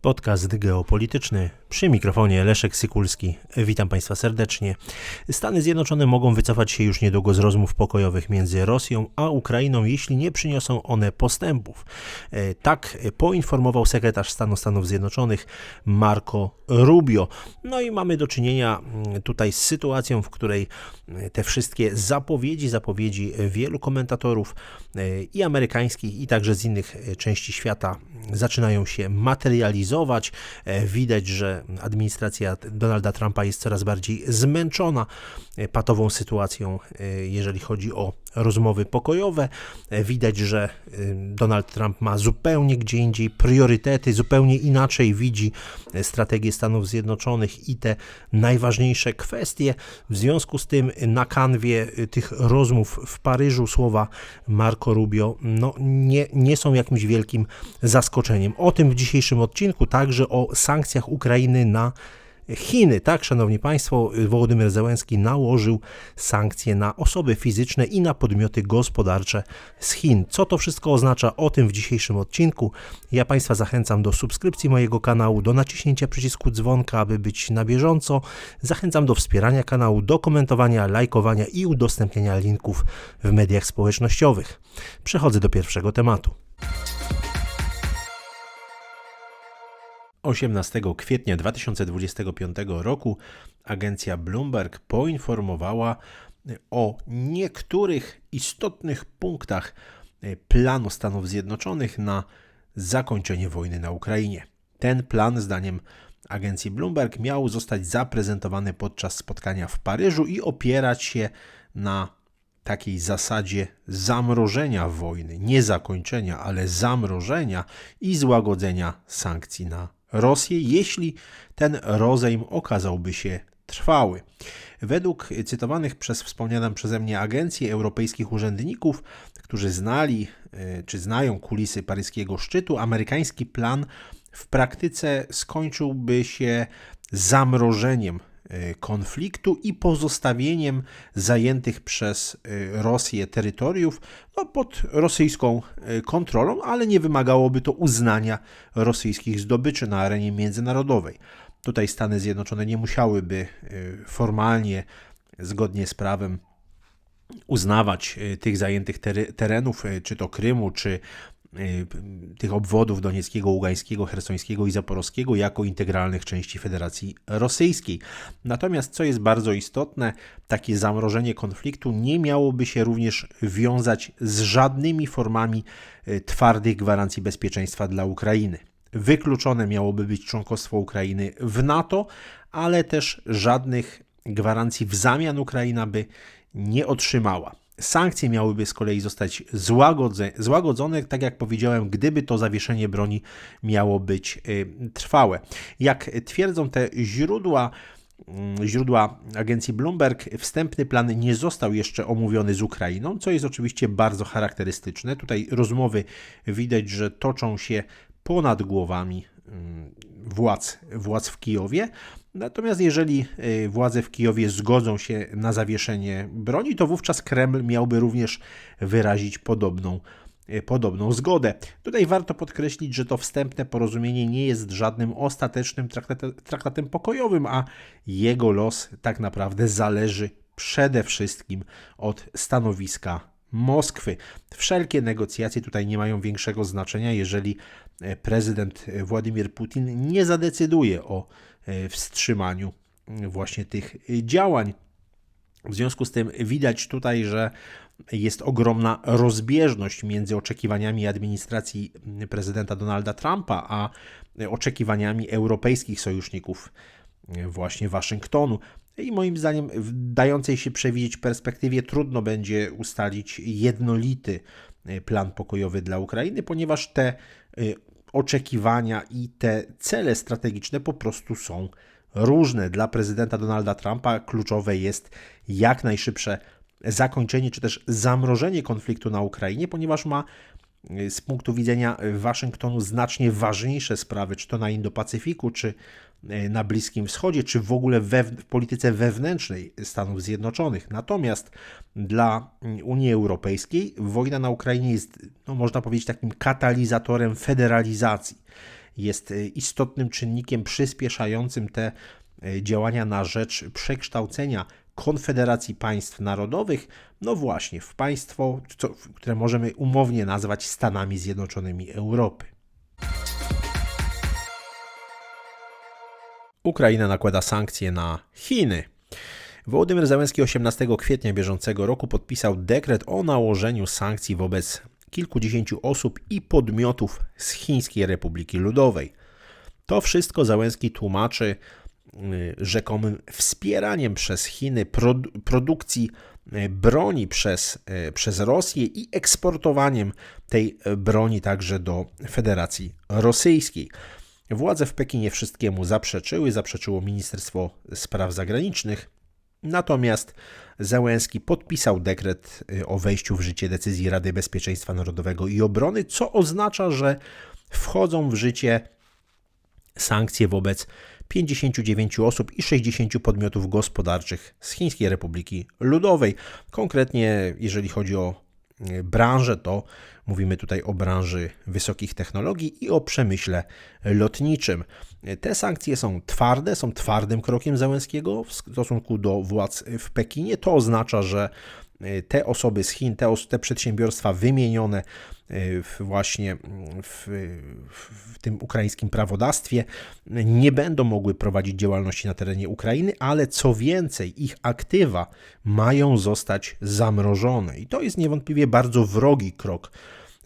Podcast geopolityczny. Przy mikrofonie Leszek Sykulski. Witam Państwa serdecznie. Stany Zjednoczone mogą wycofać się już niedługo z rozmów pokojowych między Rosją a Ukrainą, jeśli nie przyniosą one postępów. E, tak poinformował sekretarz stanu Stanów Zjednoczonych Marco Rubio. No i mamy do czynienia mm, tutaj z sytuacją, w której e, te wszystkie zapowiedzi, zapowiedzi wielu komentatorów e, i amerykańskich, i także z innych części świata zaczynają się materializować. Widać, że administracja Donalda Trumpa jest coraz bardziej zmęczona e, patową sytuacją, e, jeżeli chodzi o rozmowy pokojowe. E, widać, że Donald Trump ma zupełnie gdzie indziej priorytety, zupełnie inaczej widzi strategię Stanów Zjednoczonych i te najważniejsze kwestie. W związku z tym na kanwie tych rozmów w Paryżu słowa Marco Rubio no, nie, nie są jakimś wielkim zaskoczeniem. O tym w dzisiejszym odcinku, także o sankcjach Ukrainy na Chiny. Tak, szanowni państwo, Wołodymyr Zełenski nałożył sankcje na osoby fizyczne i na podmioty gospodarcze z Chin. Co to wszystko oznacza? O tym w dzisiejszym odcinku. Ja państwa zachęcam do subskrypcji mojego kanału, do naciśnięcia przycisku dzwonka, aby być na bieżąco. Zachęcam do wspierania kanału, do komentowania, lajkowania i udostępniania linków w mediach społecznościowych. Przechodzę do pierwszego tematu. 18 kwietnia 2025 roku agencja Bloomberg poinformowała o niektórych istotnych punktach planu Stanów Zjednoczonych na zakończenie wojny na Ukrainie. Ten plan, zdaniem agencji Bloomberg, miał zostać zaprezentowany podczas spotkania w Paryżu i opierać się na takiej zasadzie zamrożenia wojny, nie zakończenia, ale zamrożenia i złagodzenia sankcji na Rosję, jeśli ten rozejm okazałby się trwały. Według cytowanych przez wspomnianą przeze mnie agencji europejskich urzędników, którzy znali e, czy znają kulisy paryskiego szczytu, amerykański plan w praktyce skończyłby się zamrożeniem konfliktu i pozostawieniem zajętych przez e, Rosję terytoriów no, pod rosyjską e, kontrolą, ale nie wymagałoby to uznania rosyjskich zdobyczy na arenie międzynarodowej. Tutaj Stany Zjednoczone nie musiałyby formalnie, zgodnie z prawem, uznawać tych zajętych terenów, czy to Krymu, czy Y, tych obwodów donieckiego, ługańskiego, hersońskiego i zaporowskiego jako integralnych części Federacji Rosyjskiej. Natomiast, co jest bardzo istotne, takie zamrożenie konfliktu nie miałoby się również wiązać z żadnymi formami y, twardych gwarancji bezpieczeństwa dla Ukrainy. Wykluczone miałoby być członkostwo Ukrainy w NATO, ale też żadnych gwarancji w zamian Ukraina by nie otrzymała. Sankcje miałyby z kolei zostać złagodzone, tak jak powiedziałem, gdyby to zawieszenie broni miało być y, trwałe. Jak twierdzą te źródła, mm, źródła agencji Bloomberg, wstępny plan nie został jeszcze omówiony z Ukrainą, co jest oczywiście bardzo charakterystyczne. Tutaj rozmowy widać, że toczą się ponad głowami władz, władz w Kijowie. Natomiast jeżeli y, władze w Kijowie zgodzą się na zawieszenie broni, to wówczas Kreml miałby również wyrazić podobną y, podobną zgodę. Tutaj warto podkreślić, że to wstępne porozumienie nie jest żadnym ostatecznym traktatem, traktatem pokojowym, a jego los tak naprawdę zależy przede wszystkim od stanowiska Moskwy. Wszelkie negocjacje tutaj nie mają większego znaczenia, jeżeli e, prezydent Władimir Putin nie zadecyduje o e, wstrzymaniu właśnie tych działań. W związku z tym widać tutaj, że jest ogromna rozbieżność między oczekiwaniami administracji prezydenta Donalda Trumpa, a oczekiwaniami europejskich sojuszników, e, właśnie Waszyngtonu. I moim zdaniem w dającej się przewidzieć perspektywie trudno będzie ustalić jednolity e, plan pokojowy dla Ukrainy, ponieważ te e, oczekiwania i te cele strategiczne po prostu są różne. Dla prezydenta Donalda Trumpa kluczowe jest jak najszybsze zakończenie czy też zamrożenie konfliktu na Ukrainie, ponieważ ma e, z punktu widzenia Waszyngtonu znacznie ważniejsze sprawy, czy to na Indo-Pacyfiku, czy na Bliskim Wschodzie, czy w ogóle w polityce wewnętrznej Stanów Zjednoczonych. Natomiast dla Unii Europejskiej wojna na Ukrainie jest, no, można powiedzieć, takim katalizatorem federalizacji. jest y, istotnym czynnikiem przyspieszającym te y, działania na rzecz przekształcenia Konfederacji Państw Narodowych, no właśnie, w państwo, które możemy umownie nazwać Stanami Zjednoczonymi Europy. Ukraina nakłada sankcje na Chiny. Wołodymyr Załęski 18 kwietnia bieżącego roku podpisał dekret o nałożeniu sankcji wobec kilkudziesięciu osób i podmiotów z Chińskiej Republiki Ludowej. To wszystko Załęski tłumaczy y, rzekomym wspieraniem przez Chiny produ produkcji y, broni przez, y, przez Rosję i eksportowaniem tej broni także do Federacji Rosyjskiej. Władze w Pekinie wszystkiemu zaprzeczyły, zaprzeczyło Ministerstwo Spraw Zagranicznych, natomiast Załęski podpisał dekret y, o wejściu w życie decyzji Rady Bezpieczeństwa Narodowego i Obrony, co oznacza, że wchodzą w życie sankcje wobec 59 osób i 60 podmiotów gospodarczych z Chińskiej Republiki Ludowej. Konkretnie, jeżeli chodzi o y, branżę, to mówimy tutaj o branży wysokich technologii i o przemyśle lotniczym. Te sankcje są twarde, są twardym krokiem Załęskiego w stosunku do władz w Pekinie. To oznacza, że te osoby z Chin, te, te przedsiębiorstwa wymienione e, właśnie w, w, tym ukraińskim prawodawstwie nie będą mogły prowadzić działalności na terenie Ukrainy, ale co więcej, ich aktywa mają zostać zamrożone. I to jest niewątpliwie bardzo wrogi krok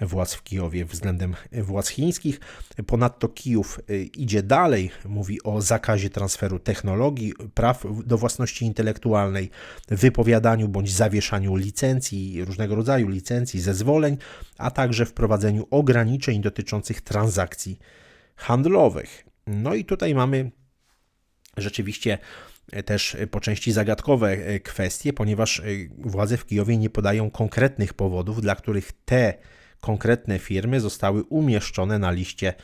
władz w Kijowie względem władz chińskich. Ponadto Kijów y, idzie dalej, mówi o zakazie transferu technologii, praw do własności intelektualnej, wypowiadaniu bądź zawieszaniu licencji, różnego rodzaju licencji, zezwoleń, a także wprowadzeniu ograniczeń dotyczących transakcji handlowych. No i tutaj mamy rzeczywiście też po części zagadkowe kwestie, ponieważ władze w Kijowie nie podają konkretnych powodów, dla których te konkretne firmy zostały umieszczone na liście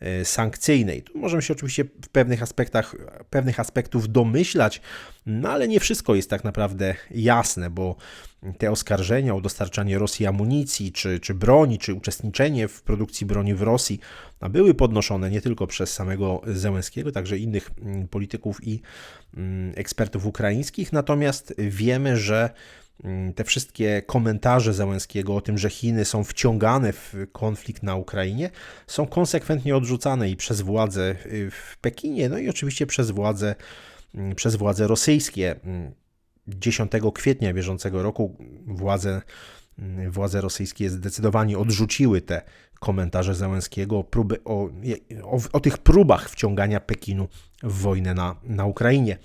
e, sankcyjnej. Tu możemy się oczywiście w pewnych aspektach, pewnych aspektów domyślać, no ale nie wszystko jest tak naprawdę jasne, bo te oskarżenia o dostarczanie Rosji amunicji, czy, czy broni, czy uczestniczenie w produkcji broni w Rosji no, były podnoszone nie tylko przez samego Zełenskiego, także innych mm, polityków i mm, ekspertów ukraińskich, natomiast wiemy, że te wszystkie komentarze Załęskiego o tym, że Chiny są wciągane w konflikt na Ukrainie, są konsekwentnie odrzucane i przez władze y, w Pekinie, no i oczywiście przez władze, mm, przez władze rosyjskie. 10 mm, kwietnia bieżącego roku władze, władze rosyjskie zdecydowanie odrzuciły te komentarze Załęskiego o, próby, o, o, o, tych próbach wciągania Pekinu w wojnę na, na Ukrainie.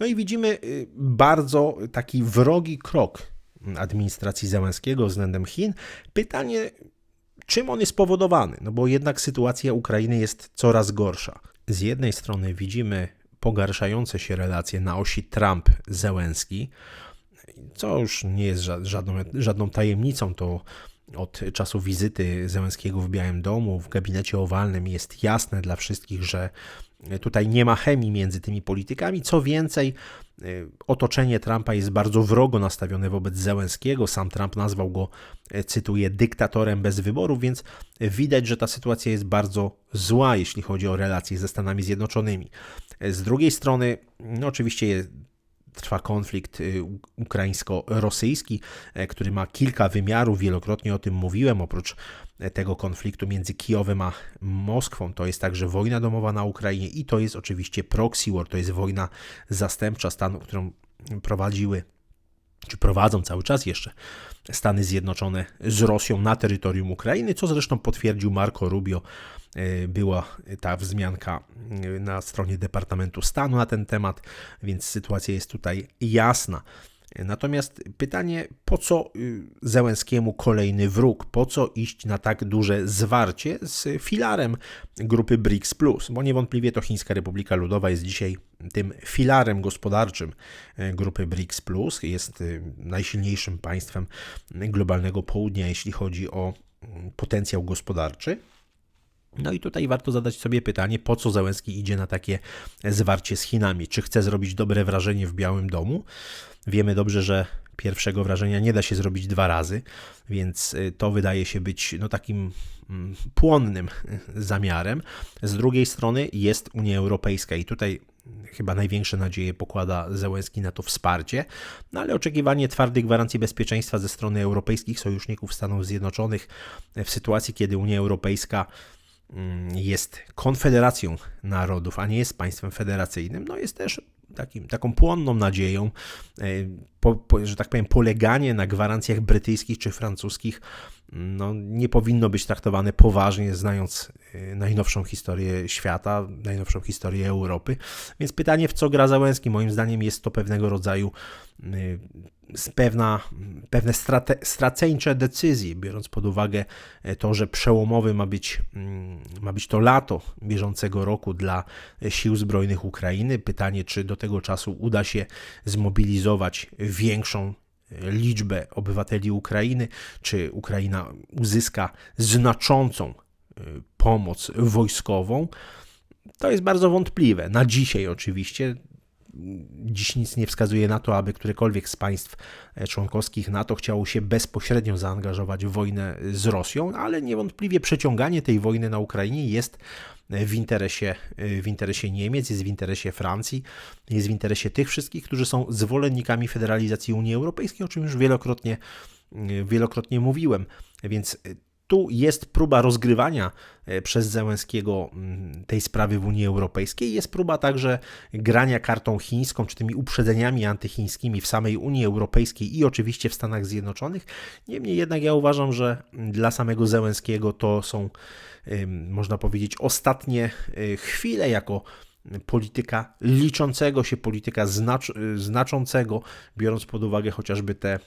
No i widzimy y, bardzo taki wrogi krok administracji Załęskiego względem Chin. Pytanie, czym on jest spowodowany? No bo jednak sytuacja Ukrainy jest coraz gorsza. Z jednej strony widzimy pogarszające się relacje na osi Trump-Zełenski, co już nie jest żadną, żadną tajemnicą, to od czasu wizyty Zełenskiego w Białym Domu, w gabinecie owalnym jest jasne dla wszystkich, że tutaj nie ma chemii między tymi politykami. Co więcej, otoczenie Trumpa jest bardzo wrogo nastawione wobec Zełenskiego. Sam Trump nazwał go, cytuję, dyktatorem bez wyborów, więc widać, że ta sytuacja jest bardzo zła, jeśli chodzi o relacje ze Stanami Zjednoczonymi. Z drugiej strony, no oczywiście trwa konflikt y, ukraińsko-rosyjski, e, który ma kilka wymiarów, wielokrotnie o tym mówiłem, oprócz e, tego konfliktu między Kijowem a Moskwą, to jest także wojna domowa na Ukrainie i to jest oczywiście proxy war, to jest wojna zastępcza stanu, którą prowadziły czy prowadzą cały czas jeszcze Stany Zjednoczone z Rosją na terytorium Ukrainy, co zresztą potwierdził Marco Rubio. E, była ta wzmianka e, na stronie Departamentu Stanu na ten temat, więc sytuacja jest tutaj jasna. Natomiast pytanie, po co y, Zełenskiemu kolejny wróg? Po co iść na tak duże zwarcie z filarem grupy BRICS+, bo niewątpliwie to Chińska Republika Ludowa jest dzisiaj tym filarem gospodarczym e, grupy BRICS+, jest y, najsilniejszym państwem globalnego południa, jeśli chodzi o mm, potencjał gospodarczy. No i tutaj warto zadać sobie pytanie, po co Załęski idzie na takie zwarcie z Chinami? Czy chce zrobić dobre wrażenie w Białym Domu? Wiemy dobrze, że pierwszego wrażenia nie da się zrobić dwa razy, więc y, to wydaje się być no, takim mm, płonnym zamiarem. Z drugiej strony jest Unia Europejska i tutaj chyba największe nadzieje pokłada Zełenski na to wsparcie, no ale oczekiwanie twardych gwarancji bezpieczeństwa ze strony europejskich sojuszników Stanów Zjednoczonych w sytuacji, kiedy Unia Europejska jest konfederacją narodów, a nie jest państwem federacyjnym, no jest też takim, taką płonną nadzieją, e, po, po, że tak powiem, poleganie na gwarancjach brytyjskich czy francuskich no, nie powinno być traktowane poważnie, znając e, najnowszą historię świata, najnowszą historię Europy. Więc pytanie, w co gra Załęski, moim zdaniem jest to pewnego rodzaju pewna, pewne strate, straceńcze decyzje, biorąc pod uwagę e, to, że przełomowy ma być, mm, ma być to lato bieżącego roku dla sił zbrojnych Ukrainy. Pytanie, czy do tego czasu uda się zmobilizować większą e, liczbę obywateli Ukrainy, czy Ukraina uzyska znaczącą e, pomoc wojskową. To jest bardzo wątpliwe. Na dzisiaj oczywiście Dziś nic nie wskazuje na to, aby którekolwiek z państw e, członkowskich NATO chciało się bezpośrednio zaangażować w wojnę z Rosją, ale niewątpliwie przeciąganie tej wojny na Ukrainie jest w interesie, w interesie Niemiec, jest w interesie Francji, jest w interesie tych wszystkich, którzy są zwolennikami federalizacji Unii Europejskiej, o czym już wielokrotnie, wielokrotnie mówiłem. Więc tu jest próba rozgrywania e, przez Zełenskiego mm, tej sprawy w Unii Europejskiej. Jest próba także grania kartą chińską, czy tymi uprzedzeniami antychińskimi w samej Unii Europejskiej i oczywiście w Stanach Zjednoczonych. Niemniej jednak ja uważam, że dla samego Zełenskiego to są, można powiedzieć, ostatnie e, chwile jako polityka liczącego się, polityka znacz, znaczącego, biorąc pod uwagę chociażby te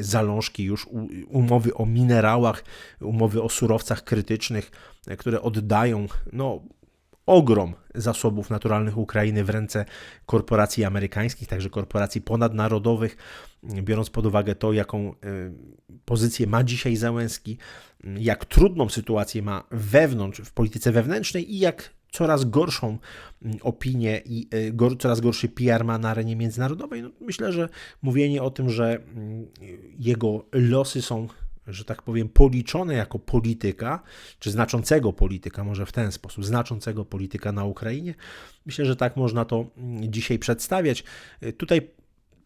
zalążki już umowy o minerałach, umowy o surowcach krytycznych, które oddają no, ogrom zasobów naturalnych Ukrainy w ręce korporacji amerykańskich, także korporacji ponadnarodowych, biorąc pod uwagę to, jaką e, pozycję ma dzisiaj Załęski, jak trudną sytuację ma wewnątrz, w polityce wewnętrznej i jak coraz gorszą mm, opinię i e, coraz gorszy PR ma na arenie międzynarodowej. No, myślę, że mówienie o tym, że mm, jego losy są że tak powiem, policzone jako polityka, czy znaczącego polityka, może w ten sposób, znaczącego polityka na Ukrainie. Myślę, że tak można to mm, dzisiaj przedstawiać. E, tutaj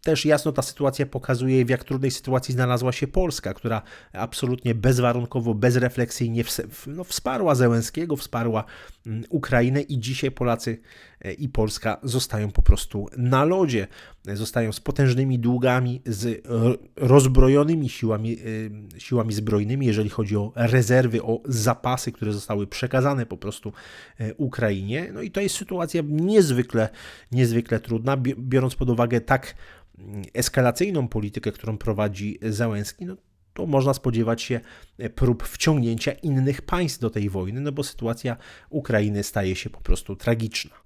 też jasno ta sytuacja pokazuje, w jak trudnej sytuacji znalazła się Polska, która absolutnie bezwarunkowo, bezrefleksyjnie no, wsparła Zełenskiego, wsparła mm, Ukrainę i dzisiaj Polacy i Polska zostają po prostu na lodzie, zostają z potężnymi długami, z rozbrojonymi siłami, e, siłami zbrojnymi, jeżeli chodzi o rezerwy, o zapasy, które zostały przekazane po prostu e, Ukrainie. No i to jest sytuacja niezwykle, niezwykle trudna, biorąc pod uwagę tak eskalacyjną politykę, którą prowadzi Załęski, no to można spodziewać się prób wciągnięcia innych państw do tej wojny, no bo sytuacja Ukrainy staje się po prostu tragiczna.